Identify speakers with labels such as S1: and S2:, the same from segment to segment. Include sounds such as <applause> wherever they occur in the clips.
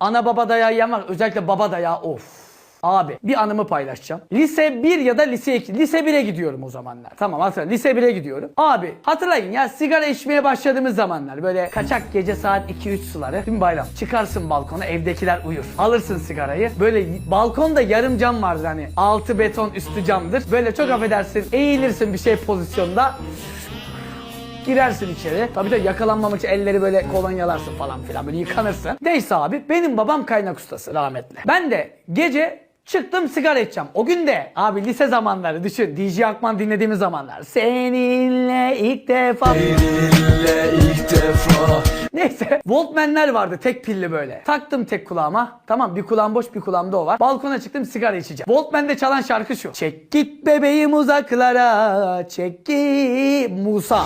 S1: Ana baba dayağı yiyen var. Özellikle baba dayağı of. Abi bir anımı paylaşacağım. Lise 1 ya da lise 2. Lise 1'e gidiyorum o zamanlar. Tamam hatırla. Lise 1'e gidiyorum. Abi hatırlayın ya sigara içmeye başladığımız zamanlar. Böyle kaçak gece saat 2-3 suları. Mi bayram? Çıkarsın balkona evdekiler uyur. Alırsın sigarayı. Böyle balkonda yarım cam vardır hani. Altı beton üstü camdır. Böyle çok affedersin eğilirsin bir şey pozisyonda. Girersin içeri. Tabii de yakalanmamak için elleri böyle kolonyalarsın falan filan böyle yıkanırsın. Neyse abi benim babam kaynak ustası rahmetli. Ben de gece çıktım sigara içeceğim. O gün de abi lise zamanları düşün. DJ Akman dinlediğimiz zamanlar. Seninle ilk defa.
S2: Seninle ilk defa
S1: Neyse. Walkman'ler vardı tek pilli böyle. Taktım tek kulağıma. Tamam bir kulağım boş bir kulağımda o var. Balkona çıktım sigara içeceğim. Walkman'de çalan şarkı şu. Çek git bebeğim uzaklara. Çek git Musa.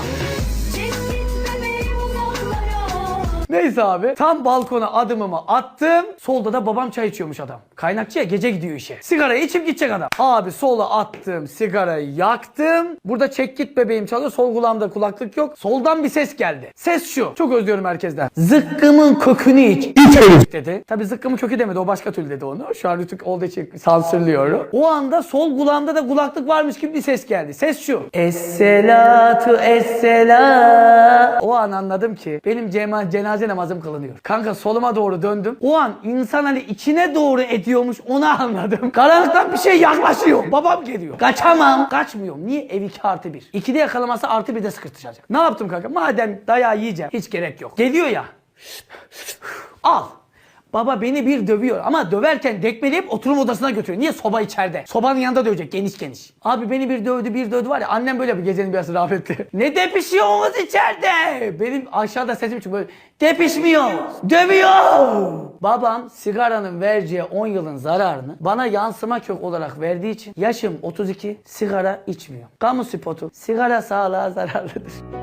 S1: Neyse abi tam balkona adımımı attım. Solda da babam çay içiyormuş adam. Kaynakçıya gece gidiyor işe. Sigarayı içip gidecek adam. Abi sola attım sigarayı yaktım. Burada çek git bebeğim çalıyor. Sol kulağımda kulaklık yok. Soldan bir ses geldi. Ses şu. Çok özlüyorum herkesten. Zıkkımın kökünü iç. İç dedi. Tabi zıkkımın kökü demedi. O başka türlü dedi onu. Şu an rütük olduğu için sansürlüyorum. O anda sol kulağımda da kulaklık varmış gibi bir ses geldi. Ses şu. Esselatu essela. O an anladım ki benim cema, cenaze namazım kılınıyor. Kanka soluma doğru döndüm. O an insan hani içine doğru ediyormuş onu anladım. Karanlıktan bir şey yaklaşıyor. Babam geliyor. Kaçamam. Kaçmıyorum. Niye? Ev 2 artı 1. 2'de yakalaması artı 1'de sıkıştıracak. Ne yaptım kanka? Madem dayağı yiyeceğim hiç gerek yok. Geliyor ya. Al. Baba beni bir dövüyor ama döverken dekmeleyip oturum odasına götürüyor. Niye? Soba içeride. Sobanın yanında dövecek geniş geniş. Abi beni bir dövdü bir dövdü var ya annem böyle bir gecenin biraz rahmetli. <laughs> ne depişiyorsunuz içeride? Benim aşağıda sesim çıkıyor. Depişmiyor. Dövüyor. Babam sigaranın vereceği 10 yılın zararını bana yansıma kök olarak verdiği için yaşım 32 sigara içmiyor. Kamu spotu sigara sağlığa zararlıdır.